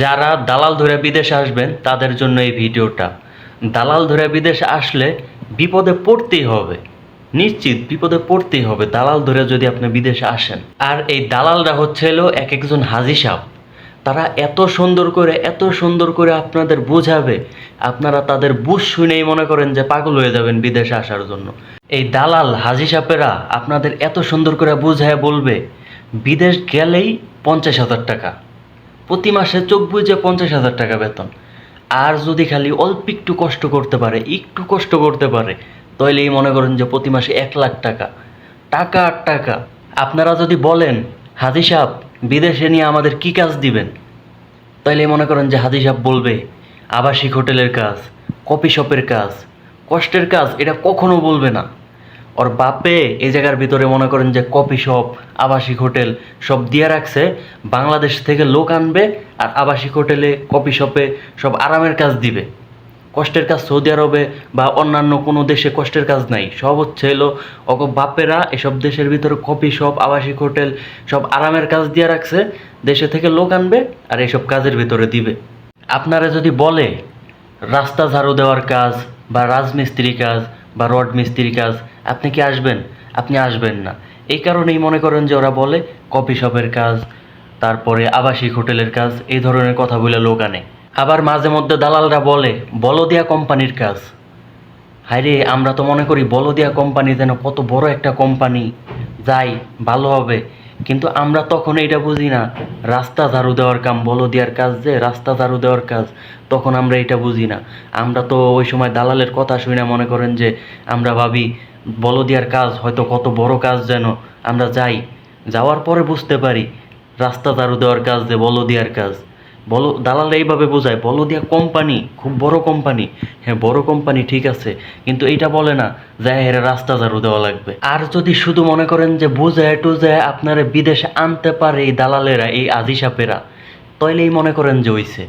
যারা দালাল ধরে বিদেশে আসবেন, তাদের জন্য এই ভিডিওটা। দালাল ধরে বিদেশে আসলে বিপদে পড়তেই হবে। নিশ্চিত বিপদে পড়তেই হবে দালাল ধরে যদি আপনি বিদেশে আসেন। আর এই দালালরা হচ্ছে হলো এক একজন হাজি সাহ তারা এত সুন্দর করে, এত সুন্দর করে আপনাদের বোঝাবে। আপনারা তাদের বুঝ শুনেই মনে করেন যে পাগল হয়ে যাবেন বিদেশে আসার জন্য। এই দালাল, হাজি সাপেরা আপনাদের এত সুন্দর করে বুঝায় বলবে, বিদেশ গেলেই পঞ্চাশ হাজার টাকা। প্রতি মাসে চোখ বুঝে পঞ্চাশ হাজার টাকা বেতন। আর যদি খালি অল্প একটু কষ্ট করতে পারে, একটু কষ্ট করতে পারে তাহলেই মনে করেন যে প্রতি মাসে এক লাখ টাকা। টাকা আর টাকা, আপনারা যদি বলেন, হাজি সাহেব, বিদেশে নিয়ে আমাদের কি কাজ দিবেন? তাইলে মনে করেন যে হাজি সাহেব বলবে, আবাসিক হোটেলের কাজ, কফি শপের কাজ, কষ্টের কাজ, এটা কখনো বলবে না। ওর বাপে এই জায়গার ভিতরে মনে করেন যে কফি শপ, আবাসিক হোটেল সব দিয়ে রাখছে, বাংলাদেশ থেকে লোক আনবে আর আবাসিক হোটেলে, কফি শপে সব আরামের কাজ দিবে। কষ্টের কাজ সৌদি আরবে বা অন্যান্য কোনো দেশে কষ্টের কাজ নাই। সব হচ্ছে এলো অক বাপেরা এসব দেশের ভিতরে কফি শপ, আবাসিক হোটেল সব আরামের কাজ দিয়ে রাখছে, দেশে থেকে লোক আনবে আর এসব কাজের ভিতরে দিবে। আপনারা যদি বলে, রাস্তা ঝাড়ু দেওয়ার কাজ বা রাজমিস্ত্রি কাজ বা রড মিস্ত্রি কাজ আপনি কি আসবেন? আপনি আসবেন না। এই কারণেই মনে করেন যে ওরা বলে কফি শপের কাজ, তারপরে আবাসিক হোটেলের কাজ, এই ধরনের কথা বলে লোক আনে। আবার মাঝে মধ্যে দালালরা বলে, বলদিয়া কোম্পানির কাজ। হাইরে আমরা তো মনে করি বলদিয়া কোম্পানি যেন কত বড় একটা কোম্পানি। যাই, ভালো হবে। কিন্তু আমরা তখন এটা বুঝি না। রাস্তা ঝাড়ু দেওয়ার কাম, বলদিয়ার কাজ যে রাস্তা ঝাড়ু দেওয়ার কাজ, তখন আমরা এটা বুঝি না। আমরা তো ওই সময় দালালের কথা শুনে মনে করেন যে আমরা ভাবি বলদিয়ার কাজ হয়তো কত বড় কাজ যেন আমরা যাই। যাওয়ার পরে বুঝতে পারি, রাস্তা ঝাড়ু দেওয়ার কাজ যে বলদিয়ার কাজ। বলো দালাল এইভাবে বোঝায়, বলদিয়া কোম্পানি, খুব বড় কোম্পানি। হ্যাঁ বড় কোম্পানি ঠিক আছে, কিন্তু এইটা বলে না যায় হেরে রাস্তা ঝাড়ু দেওয়া লাগবে। আর যদি শুধু মনে করেন যে বুঝায় টুজায় আপনারা বিদেশে আনতে পারে এই দালালেরা, এই আজি সাপেরা, তাইলেই মনে করেন যে হইছে।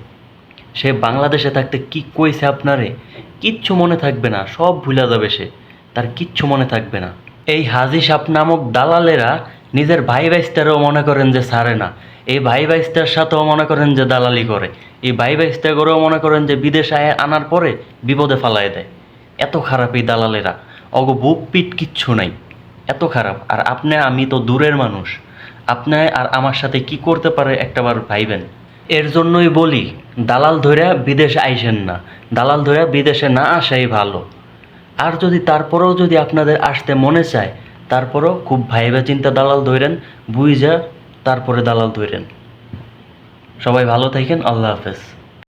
সে বাংলাদেশে থাকতে কি কইছে আপনারে? কিচ্ছু মনে থাকবে না, সব ভুলা যাবে সে। তার কিচ্ছু মনে থাকবে না। এই হাজি সাপ নামক দালালেরা নিজের ভাই বাইস্তারও মনে করেন যে ছাড়ে না। এই ভাই বাইস্তার সাথেও মনে করেন যে দালালি করে। এই ভাই বাইস্তা করেও মনে করেন যে বিদেশে আয়- আনার পরে বিপদে ফালায় দেয়। এত খারাপ এই দালালেরা। অগ বুক পিট কিচ্ছু নাই। এত খারাপ। আর আপনি, আমি তো দূরের মানুষ। আপনি আর আমার সাথে কি করতে পারে একটাবার ভাইবেন। এর জন্যই বলি, দালাল ধরে বিদেশে আইসেন না। দালাল ধরে বিদেশে না আসাই ভালো। আর যদি তারপরেও যদি আপনাদের আসতে মনে চায়, তারপরেও খুব ভাইবা চিন্তা দালাল ধরেন বুঝা তারপরে দালাল ধরেন। সবাই ভালো থাকেন, আল্লাহ হাফেজ।